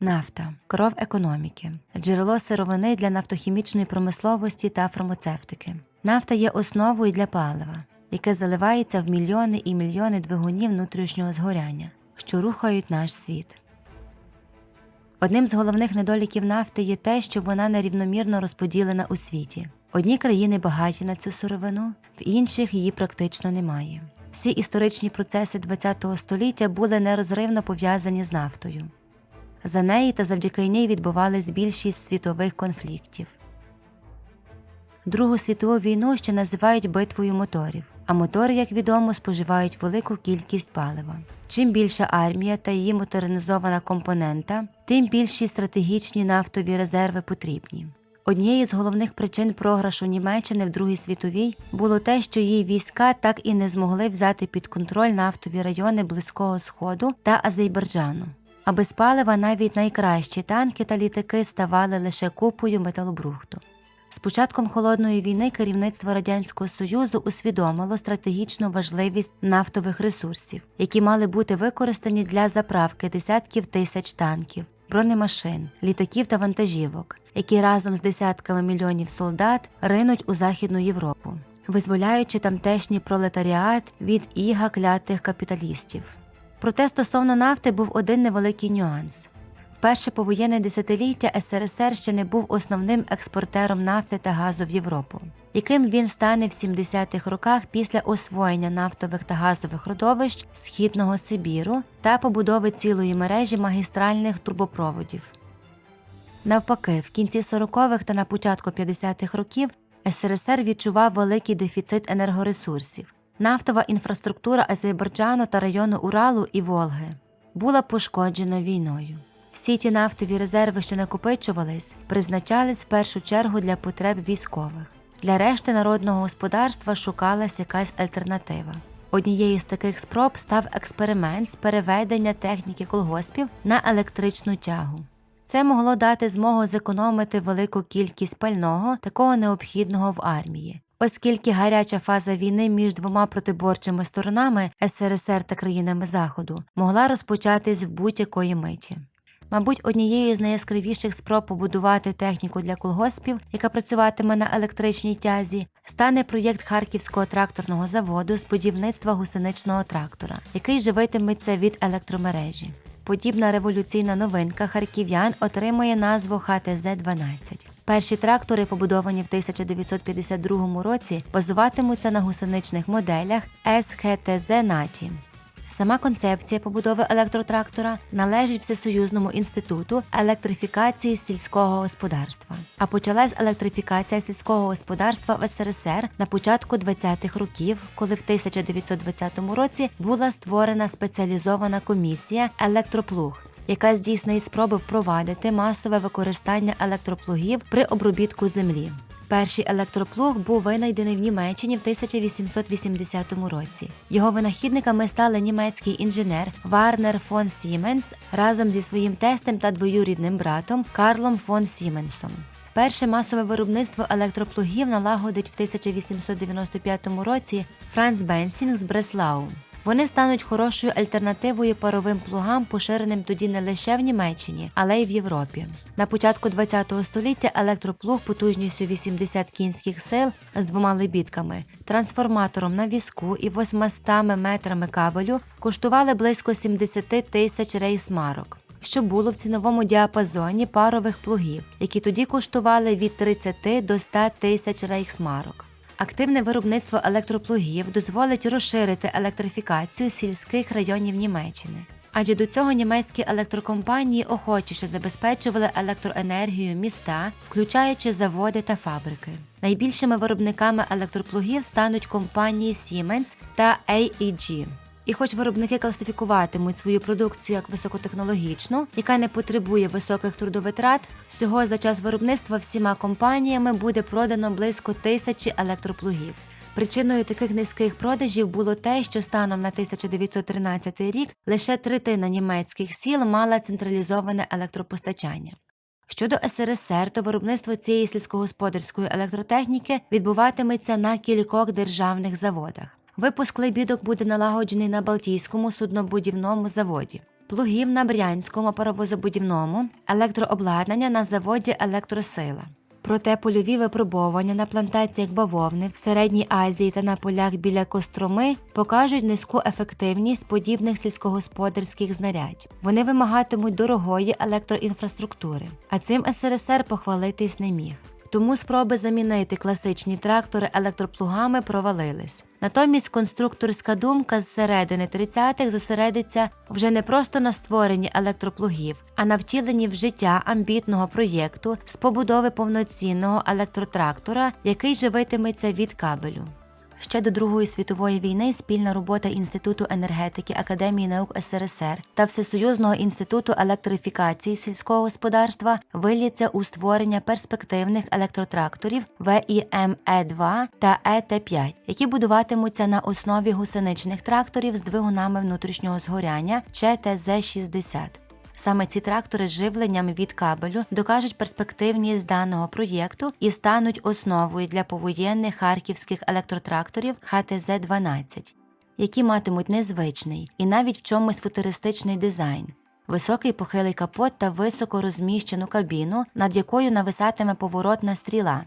Нафта кров економіки, джерело сировини для нафтохімічної промисловості та фармацевтики. Нафта є основою для палива, яке заливається в мільйони і мільйони двигунів внутрішнього згоряння, що рухають наш світ. Одним з головних недоліків нафти є те, що вона нерівномірно розподілена у світі. Одні країни багаті на цю сировину, в інших її практично немає. Всі історичні процеси ХХ століття були нерозривно пов'язані з нафтою. За неї та завдяки ній відбувались більшість світових конфліктів. Другу світову війну ще називають битвою моторів, а мотори, як відомо, споживають велику кількість палива. Чим більша армія та її моторизована компонента, тим більші стратегічні нафтові резерви потрібні. Однією з головних причин програшу Німеччини в Другій світовій було те, що її війська так і не змогли взяти під контроль нафтові райони Близького Сходу та Азербайджану. А без палива навіть найкращі танки та літаки ставали лише купою металобрухту. З початком холодної війни керівництво радянського союзу усвідомило стратегічну важливість нафтових ресурсів, які мали бути використані для заправки десятків тисяч танків, бронемашин, літаків та вантажівок, які разом з десятками мільйонів солдат ринуть у Західну Європу, визволяючи тамтешній пролетаріат від іга клятих капіталістів. Проте стосовно нафти був один невеликий нюанс. Вперше повоєнне десятиліття СРСР ще не був основним експортером нафти та газу в Європу, яким він стане в 70-х роках після освоєння нафтових та газових родовищ Східного Сибіру та побудови цілої мережі магістральних трубопроводів. Навпаки, в кінці 40-х та на початку 50-х років СРСР відчував великий дефіцит енергоресурсів. Нафтова інфраструктура Азербайджану та району Уралу і Волги була пошкоджена війною. Всі ті нафтові резерви, що накопичувались, призначались в першу чергу для потреб військових. Для решти народного господарства шукалась якась альтернатива. Однією з таких спроб став експеримент з переведення техніки колгоспів на електричну тягу. Це могло дати змогу зекономити велику кількість пального, такого необхідного в армії. Оскільки гаряча фаза війни між двома протиборчими сторонами СРСР та країнами Заходу могла розпочатись в будь-якої миті. Мабуть, однією з найяскравіших спроб побудувати техніку для колгоспів, яка працюватиме на електричній тязі, стане проєкт Харківського тракторного заводу з будівництва гусеничного трактора, який живитиметься від електромережі. Подібна революційна новинка харків'ян отримує назву ХТЗ-12. Перші трактори, побудовані в 1952 році, базуватимуться на гусеничних моделях СХТЗ Наті. Сама концепція побудови електротрактора належить Всесоюзному інституту електрифікації сільського господарства. А почалась електрифікація сільського господарства в СРСР на початку 20-х років, коли в 1920 році була створена спеціалізована комісія електроплуг. Яка здійснить спроби впровадити масове використання електроплугів при обробітку землі. Перший електроплуг був винайдений в Німеччині в 1880 році. Його винахідниками стали німецький інженер Варнер фон Сіменс разом зі своїм тестем та двоюрідним братом Карлом фон Сіменсом. Перше масове виробництво електроплугів налагодить в 1895 році Франц Бенсінг з Бреслау. Вони стануть хорошою альтернативою паровим плугам, поширеним тоді не лише в Німеччині, але й в Європі. На початку ХХ століття електроплуг потужністю 80 кінських сил з двома лебідками, трансформатором на візку і 800 метрами кабелю коштували близько 70 тисяч рейсмарок. Що було в ціновому діапазоні парових плугів, які тоді коштували від 30 до 100 тисяч рейхсмарок. Активне виробництво електроплугів дозволить розширити електрифікацію сільських районів Німеччини. Адже до цього німецькі електрокомпанії охочіше забезпечували електроенергію міста, включаючи заводи та фабрики. Найбільшими виробниками електроплугів стануть компанії Siemens та AEG. І хоч виробники класифікуватимуть свою продукцію як високотехнологічну, яка не потребує високих трудовитрат, всього за час виробництва всіма компаніями буде продано близько тисячі електроплугів. Причиною таких низьких продажів було те, що станом на 1913 рік лише третина німецьких сіл мала централізоване електропостачання. Щодо СРСР, то виробництво цієї сільськогосподарської електротехніки відбуватиметься на кількох державних заводах. Випуск лебідок буде налагоджений на Балтійському суднобудівному заводі. плугів на Брянському паровозобудівному, електрообладнання на заводі Електросила. Проте польові випробування на плантаціях бавовни в Середній Азії та на полях біля Костроми покажуть низьку ефективність подібних сільськогосподарських знарядь. Вони вимагатимуть дорогої електроінфраструктури, а цим СРСР похвалитись не міг. Тому спроби замінити класичні трактори електроплугами провалились. Натомість конструкторська думка з середини 30-х зосередиться вже не просто на створенні електроплугів, а на втіленні в життя амбітного проєкту з побудови повноцінного електротрактора, який живитиметься від кабелю. Ще до Другої світової війни спільна робота Інституту енергетики Академії наук СРСР та Всесоюзного інституту електрифікації сільського господарства виліться у створення перспективних електротракторів ВІМЕ-2 та ЕТ-5, які будуватимуться на основі гусеничних тракторів з двигунами внутрішнього згоряння ЧТЗ-60. Саме ці трактори з живленням від кабелю докажуть перспективність даного проєкту і стануть основою для повоєнних харківських електротракторів ХТЗ-12, які матимуть незвичний і навіть в чомусь футуристичний дизайн. Високий похилий капот та високо розміщену кабіну, над якою нависатиме поворотна стріла,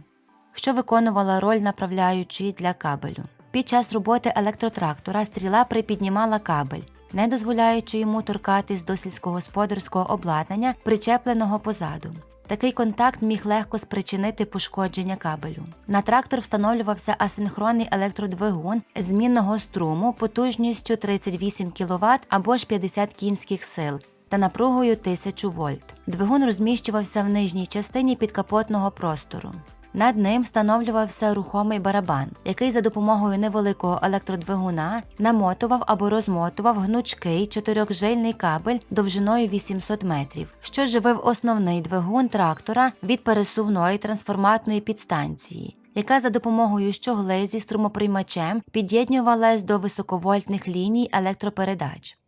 що виконувала роль направляючої для кабелю. Під час роботи електротрактора стріла припіднімала кабель, не дозволяючи йому торкатись до сільськогосподарського обладнання, причепленого позаду. Такий контакт міг легко спричинити пошкодження кабелю. На трактор встановлювався асинхронний електродвигун змінного струму потужністю 38 кВт або ж 50 кінських сил та напругою 1000 вольт. Двигун розміщувався в нижній частині підкапотного простору. Над ним встановлювався рухомий барабан, який за допомогою невеликого електродвигуна намотував або розмотував гнучкий чотирьохжильний кабель довжиною 800 метрів, що живив основний двигун трактора від пересувної трансформатної підстанції. Яка за допомогою щогли зі струмоприймачем під'єднювалась до високовольтних ліній електропередач.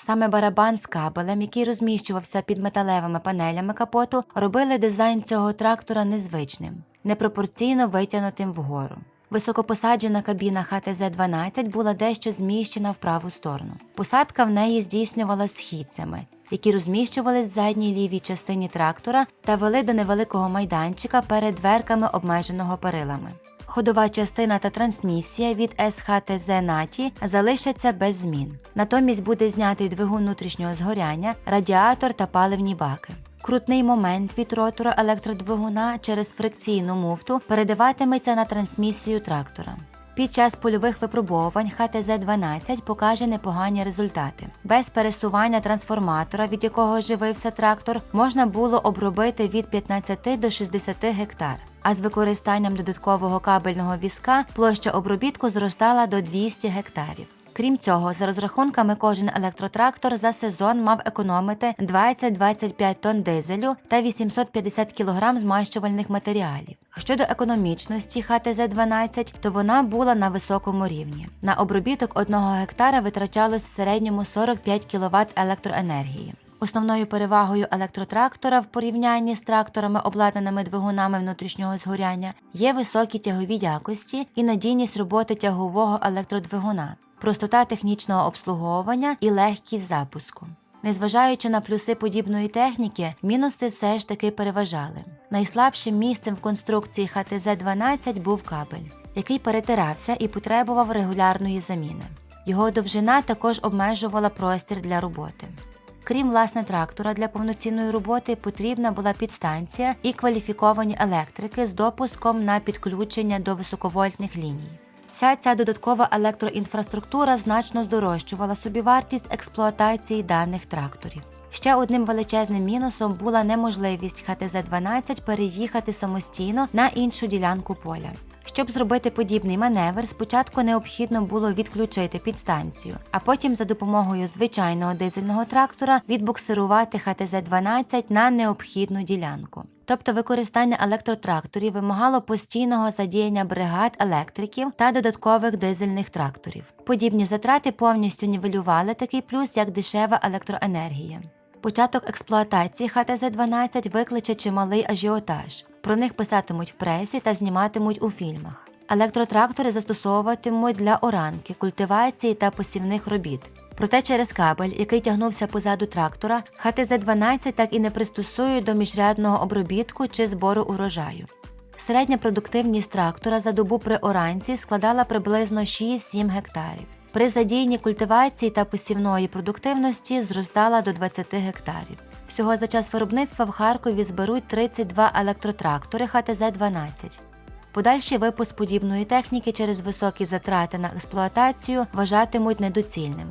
Саме барабан з кабелем, який розміщувався під металевими панелями капоту, робили дизайн цього трактора незвичним, непропорційно витягнутим вгору. Високопосаджена кабіна ХТЗ-12 була дещо зміщена в праву сторону. Посадка в неї здійснювалась східцями, які розміщувались в задній лівій частині трактора та вели до невеликого майданчика перед дверками обмеженого перилами. Ходова частина та трансмісія від СХТЗ Наті залишаться без змін. Натомість буде знятий двигун внутрішнього згоряння, радіатор та паливні баки. Крутний момент від ротора електродвигуна через фрикційну муфту передаватиметься на трансмісію трактора. Під час польових випробовувань ХТЗ-12 покаже непогані результати. Без пересування трансформатора, від якого живився трактор, можна було обробити від 15 до 60 гектар. А з використанням додаткового кабельного візка площа обробітку зростала до 200 гектарів. Крім цього, за розрахунками, кожен електротрактор за сезон мав економити 20-25 тонн дизелю та 850 кг змащувальних матеріалів. Щодо економічності ХТЗ-12, то вона була на високому рівні. На обробіток одного гектара витрачалось в середньому 45 кВт електроенергії. Основною перевагою електротрактора в порівнянні з тракторами, обладнаними двигунами внутрішнього згоряння, є високі тягові якості і надійність роботи тягового електродвигуна, простота технічного обслуговування і легкість запуску. Незважаючи на плюси подібної техніки, мінуси все ж таки переважали. Найслабшим місцем в конструкції ХТЗ-12 був кабель, який перетирався і потребував регулярної заміни. Його довжина також обмежувала простір для роботи. Крім власне трактора для повноцінної роботи, потрібна була підстанція і кваліфіковані електрики з допуском на підключення до високовольтних ліній. Вся ця додаткова електроінфраструктура значно здорожчувала собівартість експлуатації даних тракторів. Ще одним величезним мінусом була неможливість ХТЗ-12 переїхати самостійно на іншу ділянку поля. Щоб зробити подібний маневр, спочатку необхідно було відключити підстанцію, а потім за допомогою звичайного дизельного трактора відбуксирувати ХТЗ-12 на необхідну ділянку. Тобто використання електротракторів вимагало постійного задіяння бригад електриків та додаткових дизельних тракторів. Подібні затрати повністю нівелювали такий плюс, як дешева електроенергія. Початок експлуатації ХТЗ-12 викличе чималий ажіотаж. Про них писатимуть в пресі та зніматимуть у фільмах. Електротрактори застосовуватимуть для оранки, культивації та посівних робіт. Проте через кабель, який тягнувся позаду трактора, ХТЗ-12 так і не пристосують до міжрядного обробітку чи збору урожаю. Середня продуктивність трактора за добу при оранці складала приблизно 6-7 гектарів. При задійні культивації та посівної продуктивності зростала до 20 гектарів. Всього за час виробництва в Харкові зберуть 32 електротрактори ХТЗ-12. Подальший випуск подібної техніки через високі затрати на експлуатацію вважатимуть недоцільним.